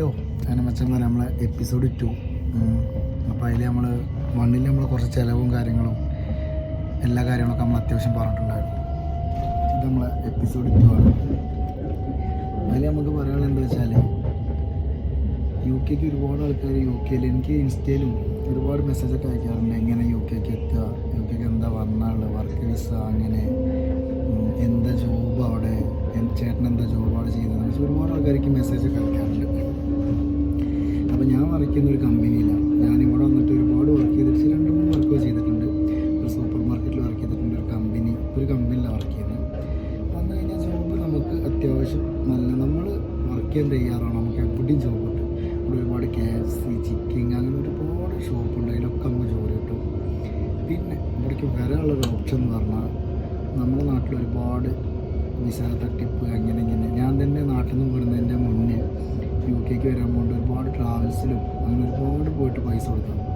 Hello. അങ്ങനെ മച്ചന്മാർ നമ്മളെ episode to അപ്പോൾ അതിൽ നമ്മൾ വണ്ണിൽ നമ്മൾ കുറച്ച് ചിലവും കാര്യങ്ങളും എല്ലാ കാര്യങ്ങളൊക്കെ നമ്മൾ അത്യാവശ്യം പറഞ്ഞിട്ടുണ്ടായിരുന്നു. ഇത് നമ്മളെ എപ്പിസോഡ് ടു ആണ്. അതിൽ നമുക്ക് പറയാനുള്ളത് എന്താ വെച്ചാൽ യു കെക്ക് ഒരുപാട് ആൾക്കാർ യു കെയിൽ എനിക്ക് ഇൻസ്റ്റയിലും ഒരുപാട് മെസ്സേജൊക്കെ അയക്കാറുണ്ട്. എങ്ങനെ യു കെക്ക് എത്തുക യു കെക്ക് എന്താ വന്നാളുള്ളത് വർക്ക് വിസ അങ്ങനെ എന്താ ജോബ് അവിടെ ചേട്ടൻ എന്താ ജോബ് അവിടെ ചെയ്യുന്നത് ഒരുപാട് ആൾക്കാർക്ക് മെസ്സേജൊക്കെ അയക്കാറുണ്ട്. അപ്പോൾ ഞാൻ വർക്ക് ചെയ്യുന്ന ഒരു കമ്പനിയിലാണ് ഞാനിവിടെ വന്നിട്ട് ഒരുപാട് വർക്ക് ചെയ്തിട്ട് രണ്ട് മൂന്ന് വർക്ക് ചെയ്തിട്ടുണ്ട്. ഒരു സൂപ്പർ മാർക്കറ്റിൽ വർക്ക് ചെയ്തിട്ടുണ്ട് ഒരു കമ്പനി ഒരു കമ്പനിയിലാണ് വർക്ക് ചെയ്യുന്നത് വന്നു കഴിഞ്ഞാൽ ജോബ് നമുക്ക് അത്യാവശ്യം നല്ല നമ്മൾ വർക്ക് ചെയ്യാൻ തയ്യാറാണ് നമുക്ക് എവിടെയും ജോബ് കിട്ടും. ഇവിടെ ഒരുപാട് കെ എഫ് സി ചിക്കൻ അങ്ങനെ ഒരുപാട് ഷോപ്പുണ്ട് അതിലൊക്കെ നമുക്ക് ജോലി കിട്ടും. പിന്നെ ഇവിടേക്ക് വരാനുള്ളൊരു ഓപ്ഷൻ എന്ന് പറഞ്ഞാൽ നമ്മുടെ നാട്ടിൽ ഒരുപാട് വിസ തട്ടിപ്പ് അങ്ങനെ ഇങ്ങനെ. ഞാൻ തന്നെ നാട്ടിൽ നിന്ന് വിടുന്നതിന്റെ മുന്നേ യു കെക്ക് വരാൻ ട്രാവൽസിലും അങ്ങനെ ഒരുപാട് പോയിട്ട് പൈസ കൊടുക്കണം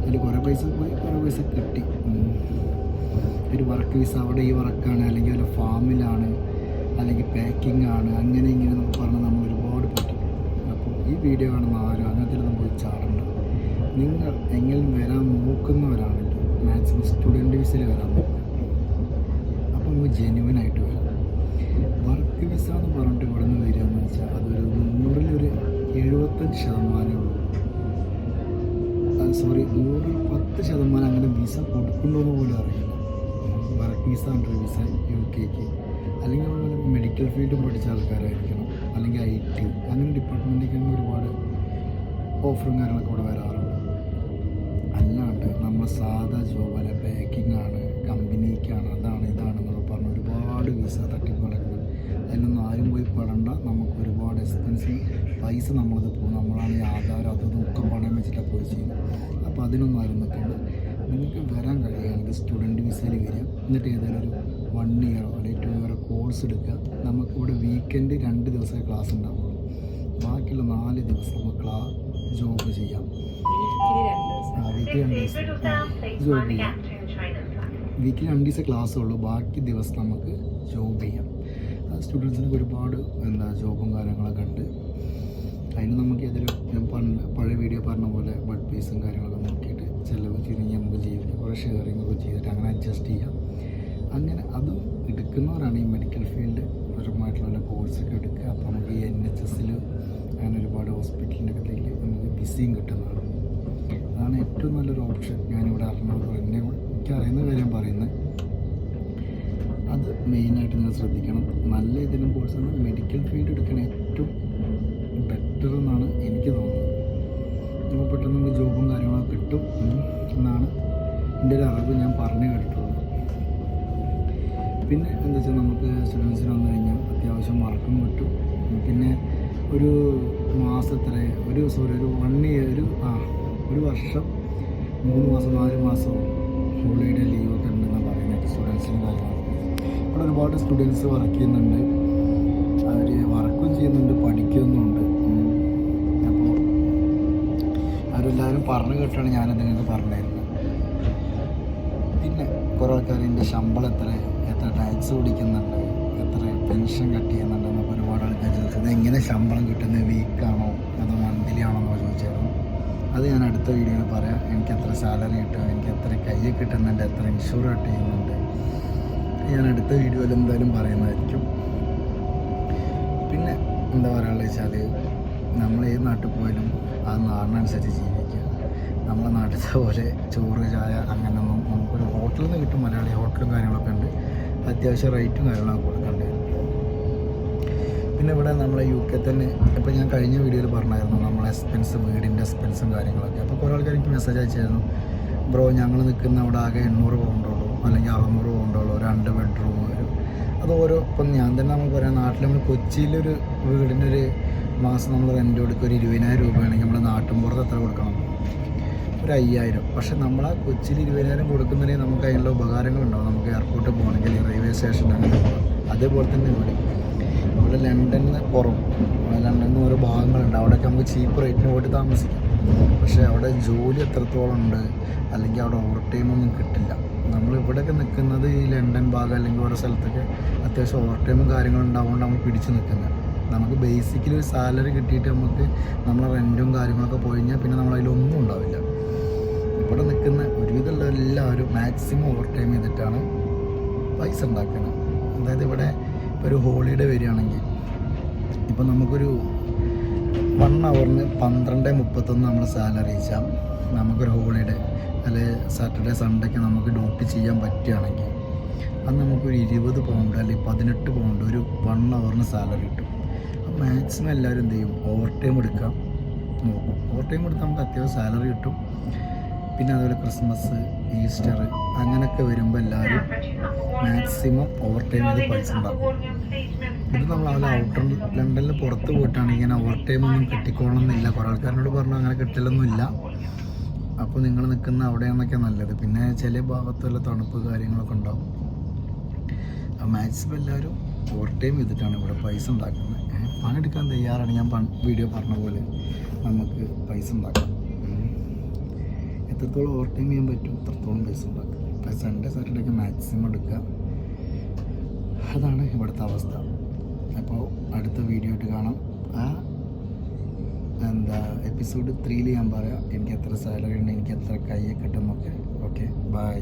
അതിൽ കുറേ പൈസ പോയി കുറേ പൈസ കിട്ടി. ഒരു വർക്ക് വിസ അവിടെ ഈ വർക്കാണ് അല്ലെങ്കിൽ വല്ല ഫാമിലാണ് അല്ലെങ്കിൽ പാക്കിംഗ് ആണ് അങ്ങനെ ഇങ്ങനെ നമുക്ക് പറഞ്ഞാൽ നമ്മൾ ഒരുപാട് പറ്റും അപ്പോൾ ഈ വീഡിയോ കാണുന്ന ആരും അങ്ങനത്തെ പോയി ചാടണ്ട. നിങ്ങൾ എങ്ങനെ വരാൻ നോക്കുന്നവരാണെങ്കിൽ മാക്സിമം സ്റ്റുഡന്റ് വിസയിൽ വരാൻ നോക്കുക അപ്പോൾ നമുക്ക് ജെന്യുവൻ ആയിട്ട് വരാം. വർക്ക് വിസ എന്ന് പറഞ്ഞിട്ട് ഇവിടെ നിന്ന് വരിക എന്ന് വെച്ചാൽ അതൊരു എഴുപത്തഞ്ച് ശതമാനമേ സോറി നൂറിൽ പത്ത് ശതമാനം അങ്ങനെ വിസ കൊടുക്കുന്നുണ്ടോ പോലും അറിയില്ല. വർക്ക് വിസ ഉണ്ട് വിസ യു കെക്ക് അല്ലെങ്കിൽ അതുപോലെ മെഡിക്കൽ ഫീൽഡ് പഠിച്ച ആൾക്കാരായിരിക്കണം. അല്ലെങ്കിൽ ഐ ടി അങ്ങനെ ഡിപ്പാർട്ട്മെന്റിലേക്ക് ഒരുപാട് ഓഫറും കാര്യങ്ങളൊക്കെ ഇവിടെ വരാറുണ്ട്. അല്ലാണ്ട് നമ്മൾ സാധാ ജോബ് അല്ല പാക്കിംഗ് ആണ് കമ്പനിക്കാണ് അതാണ് ഇതാണെന്നൊക്കെ പറഞ്ഞ് ഒരുപാട് വിസ തട്ടിപ്പുകളൊക്കെ അതിനൊന്നും ആരും പോയി പെടണ്ട. നമുക്ക് ഒരുപാട് എക്സ്പെൻസീവ് പൈസ നമ്മളത് പോകും. നമ്മളാണ് ഈ ആധാരം അതും ഒക്കെ പണയം വെച്ചിട്ടാണ് പോയി ചെയ്യുന്നത്. അപ്പോൾ അതിനൊന്നും ആരും നിൽക്കണ്ട. നിങ്ങൾക്ക് വരാൻ കഴിയുകയാണെങ്കിൽ സ്റ്റുഡന്റ് വിസയിൽ വരിക. എന്നിട്ട് ഏതെങ്കിലും ഒരു വൺ ഇയറോ അല്ലെങ്കിൽ ടു ഇയറോ കോഴ്സ് എടുക്കുക. നമുക്കിവിടെ വീക്കെൻഡ് രണ്ട് ദിവസമേ ക്ലാസ് ഉണ്ടാവുള്ളൂ. ബാക്കിയുള്ള നാല് ദിവസം നമുക്ക് ക്ലാ ജോബ് ചെയ്യാം. ആ, വീക്കിലി രണ്ട് ദിവസം. ജോബ് ചെയ്യാം. വീക്കിലി രണ്ട് ദിവസം ക്ലാസ് ഉള്ളൂ. ബാക്കി ദിവസം നമുക്ക് ജോബ് ചെയ്യാം. സ്റ്റുഡൻസിനൊക്കെ ഒരുപാട് എന്താ ജോബും കാര്യങ്ങളൊക്കെ ഉണ്ട്. അതിന് നമുക്ക് ഏതൊരു പണ്ട് പഴയ വീഡിയോ പറഞ്ഞ പോലെ ബഡ് പീസും കാര്യങ്ങളൊക്കെ നോക്കിയിട്ട് ചിലവ് ചുരുങ്ങി നമുക്ക് ജീവിക്കാം. കുറേ ഷെയറിംഗ് ഒക്കെ ചെയ്തിട്ട് അങ്ങനെ അഡ്ജസ്റ്റ് ചെയ്യാം. അങ്ങനെ അതും എടുക്കുന്നവരാണ് ഈ മെഡിക്കൽ ഫീൽഡ് പരമായിട്ടുള്ള കോഴ്സൊക്കെ എടുക്കുക. അപ്പോൾ നമുക്ക് ഈ എൻ എച്ച് എസ്സിൽ അങ്ങനെ ഒരുപാട് ഹോസ്പിറ്റലിന്റെ അടുത്തേക്ക് നമുക്ക് ബിസിയും കിട്ടുന്നതാണ്. അതാണ് ഏറ്റവും നല്ലൊരു ഓപ്ഷൻ ഞാനിവിടെ അറിഞ്ഞത് എന്നെ എനിക്ക് അറിയുന്ന കാര്യം പറയുന്നത്. അത് മെയിനായിട്ട് നിങ്ങൾ ശ്രദ്ധിക്കണം. നല്ല ഏതെങ്കിലും കോഴ്സാണ് മെഡിക്കൽ ഫീൽഡ് എടുക്കണ ഏറ്റവും ബെറ്റർ എന്നാണ് എനിക്ക് തോന്നുന്നത്. നമുക്ക് പെട്ടെന്ന് നമുക്ക് ജോബും കാര്യങ്ങളൊക്കെ കിട്ടും. എന്നാണ് എന്റെ ഒരു അറിവ് ഞാൻ പറഞ്ഞു കേട്ടിട്ടുള്ളത്. പിന്നെ എന്താ വെച്ചാൽ നമുക്ക് സ്റ്റുഡൻസിന് വന്നു കഴിഞ്ഞാൽ അത്യാവശ്യം വർക്കും കിട്ടും. പിന്നെ ഒരു മാസത്തിലെ ഒരു സോറി ഒരു വൺ ഇയർ ഒരു ആ ഒരു വർഷം മൂന്ന് മാസം നാല് മാസം ഹോളിഡേ ലീവൊക്കെ ഒരുപാട് സ്റ്റുഡൻസ് വർക്ക് ചെയ്യുന്നുണ്ട്. അവർ വർക്കും ചെയ്യുന്നുണ്ട് പഠിക്കുന്നുണ്ട് അപ്പോൾ അവരെല്ലാവരും പറഞ്ഞു കേട്ടാണ് ഞാനത് നിങ്ങൾക്ക് പറഞ്ഞിരുന്നത്. പിന്നെ കുറേ ആൾക്കാർ എന്റെ ശമ്പളം എത്ര എത്ര ടാക്സ് പിടിക്കുന്നുണ്ട് എത്ര പെൻഷൻ കട്ട് ചെയ്യുന്നുണ്ട് എന്നൊക്കെ ഒരുപാട് ആൾക്കാർ ചോദിച്ചത് എങ്ങനെ ശമ്പളം കിട്ടുന്നത് വീക്കാണോ അതോ മന്ത്ലി ആണോ ചോദിച്ചായിരുന്നു. അത് ഞാൻ അടുത്ത വീഡിയോയിൽ പറയാം. എനിക്ക് എത്ര സാലറി കിട്ടും എനിക്ക് എത്ര കയ്യിൽ കിട്ടുന്നുണ്ട് എത്ര ഇൻഷുർ കട്ട് ചെയ്യുന്നുണ്ട്. ഞാൻ അടുത്ത വീഡിയോയിൽ എന്തായാലും പറയുന്നതായിരിക്കും. പിന്നെ എന്താ പറയാനുള്ളത് വെച്ചാൽ നമ്മൾ ഏത് നാട്ടിൽ പോയാലും ആ നാടിനനുസരിച്ച് ജീവിക്കുക. നമ്മളെ നാട്ടിലത്തെ പോലെ ചോറ് ചായ അങ്ങനെയൊന്നും നമുക്കൊരു ഹോട്ടലിൽ നിന്ന് കിട്ടും. മലയാളി ഹോട്ടലും കാര്യങ്ങളൊക്കെ ഉണ്ട്. അത്യാവശ്യം റേറ്റും കാര്യങ്ങളൊക്കെ കൊടുക്കേണ്ടി പിന്നെ ഇവിടെ നമ്മളെ യു കെ തന്നെ ഇപ്പോൾ ഞാൻ കഴിഞ്ഞ വീഡിയോയിൽ പറഞ്ഞായിരുന്നു നമ്മളെ എക്സ്പെൻസ് വീടിന്റെ എക്സ്പെൻസും കാര്യങ്ങളൊക്കെ. അപ്പോൾ കുറേ ആൾക്കാർ എനിക്ക് മെസ്സേജ് അയച്ചായിരുന്നു. ബ്രോ ഞങ്ങൾ നിൽക്കുന്ന അവിടെ ആകെ എണ്ണൂറ് പൗണ്ടുള്ളൂ രണ്ട് ബെഡ്റൂം വരും അത് ഓരോ ഇപ്പം ഞാൻ തന്നെ നമുക്ക് പറയാം നാട്ടിൽ നമ്മൾ കൊച്ചിയിലൊരു വീടിന്റെ ഒരു മാസം നമ്മൾ റെന്റ് കൊടുക്കുക ഒരു ഇരുപതിനായിരം രൂപയാണെങ്കിൽ നമ്മൾ നാട്ടിൻപുറത്ത് എത്ര കൊടുക്കണം? ഒരു അയ്യായിരം. പക്ഷെ നമ്മൾ ആ കൊച്ചിയിൽ ഇരുപതിനായിരം കൊടുക്കുന്നതിന് നമുക്ക് അതിനുള്ള ഉപകാരങ്ങളുണ്ടാവും. നമുക്ക് എയർപോർട്ടിൽ പോകണമെങ്കിൽ റെയിൽവേ സ്റ്റേഷനിൽ അങ്ങനെ അതേപോലെ തന്നെ ഇവിടെ. ഇവിടെ ലണ്ടനിൽ പുറം ലണ്ടനിൽ ഓരോ ഭാഗങ്ങളുണ്ട്. അവിടെയൊക്കെ നമുക്ക് ചീപ്പ് റേറ്റിന് പോയിട്ട് താമസിക്കാം. പക്ഷേ അവിടെ ജോലി എത്രത്തോളം ഉണ്ട് അല്ലെങ്കിൽ അവിടെ ഓവർ ടൈമൊന്നും കിട്ടില്ല. നമ്മൾ ഇവിടെയൊക്കെ നിൽക്കുന്നത് ഈ ലണ്ടൻ ഭാഗം അല്ലെങ്കിൽ ഓരോ സ്ഥലത്തൊക്കെ അത്യാവശ്യം ഓവർ ടൈമും കാര്യങ്ങളും ഉണ്ടാവുകൊണ്ട് നമ്മൾ പിടിച്ച് നിൽക്കുന്നത്. നമുക്ക് ബേസിക്കലി ഒരു സാലറി കിട്ടിയിട്ട് നമുക്ക് നമ്മളെ റെന്റും കാര്യങ്ങളൊക്കെ പോയി കഴിഞ്ഞാൽ പിന്നെ നമ്മൾ നമ്മളതിലൊന്നും ഉണ്ടാവില്ല. ഇവിടെ നിൽക്കുന്ന ഒരുവിധമുള്ള എല്ലാവരും മാക്സിമം ഓവർ ടൈം ചെയ്തിട്ടാണ് പൈസ ഉണ്ടാക്കുന്നത് അതായത് ഇവിടെ ഇപ്പോൾ ഒരു ഹോളിഡേ വരികയാണെങ്കിൽ ഇപ്പം നമുക്കൊരു വൺ അവറിന് പന്ത്രണ്ട് മുപ്പത്തൊന്ന് നമ്മൾ സാലറി വെച്ചാൽ നമുക്കൊരു ഹോളിഡേ അല്ലെ സാറ്റർഡേ സൺഡേ ഒക്കെ നമുക്ക് ഡ്യൂട്ടി ചെയ്യാൻ പറ്റുകയാണെങ്കിൽ അന്ന് നമുക്കൊരു ഇരുപത് പൗണ്ട് അല്ലെങ്കിൽ പതിനെട്ട് പൗണ്ട് ഒരു വൺ അവറിന് സാലറി കിട്ടും. അപ്പം മാക്സിമം എല്ലാവരും എന്ത് ചെയ്യും? ഓവർ ടൈം എടുക്കാം. നോക്കും. ഓവർ ടൈം എടുത്താൽ നമുക്ക് അത്യാവശ്യം സാലറി കിട്ടും. പിന്നെ അതുപോലെ ക്രിസ്മസ് ഈസ്റ്റർ അങ്ങനെയൊക്കെ വരുമ്പോൾ എല്ലാവരും മാക്സിമം ഓവർ ടൈം ചെയ്ത് പൈസ ഉണ്ടാക്കും. ഇത് നമ്മൾ അവിടെ ഔട്ടർ ലണ്ടനിൽ പുറത്ത് പോയിട്ടാണ് ഇങ്ങനെ ഓവർ ടൈം ഒന്നും കിട്ടിക്കോളണമെന്നില്ല. കുറേ ആൾക്കാരോട് പറഞ്ഞു അങ്ങനെ കിട്ടലൊന്നുമില്ല. അപ്പോൾ നിങ്ങൾ നിൽക്കുന്ന അവിടെയാണൊക്കെ നല്ലത്. പിന്നെ ചില ഭാഗത്തുള്ള തണുപ്പ് കാര്യങ്ങളൊക്കെ ഉണ്ടാവും. മാക്സിമം എല്ലാവരും ഓവർ ടൈം ചെയ്തിട്ടാണ് ഇവിടെ പൈസ ഉണ്ടാക്കുന്നത്. പണിയെടുക്കാൻ തയ്യാറാണ് ഞാൻ വീഡിയോ പറഞ്ഞ പോലെ നമുക്ക് പൈസ ഉണ്ടാക്കാം. എത്രത്തോളം ഓവർ ടൈം ചെയ്യാൻ പറ്റും അത്രത്തോളം പൈസ ഉണ്ടാക്കാം. ഇപ്പം സൺഡേ സാറ്റർഡേ ഒക്കെ മാക്സിമം എടുക്കുക. അതാണ് ഇവിടുത്തെ അവസ്ഥ. അപ്പോൾ അടുത്ത വീഡിയോ ആയിട്ട് കാണാം. ആ എന്താ എപ്പിസോഡ് ത്രീയിൽ ഞാൻ പറയാം. എനിക്ക് എത്ര സാലറി ഉണ്ട് എനിക്ക് എത്ര കയ്യെ കിട്ടും. എന്നൊക്കെ ഓക്കെ ബൈ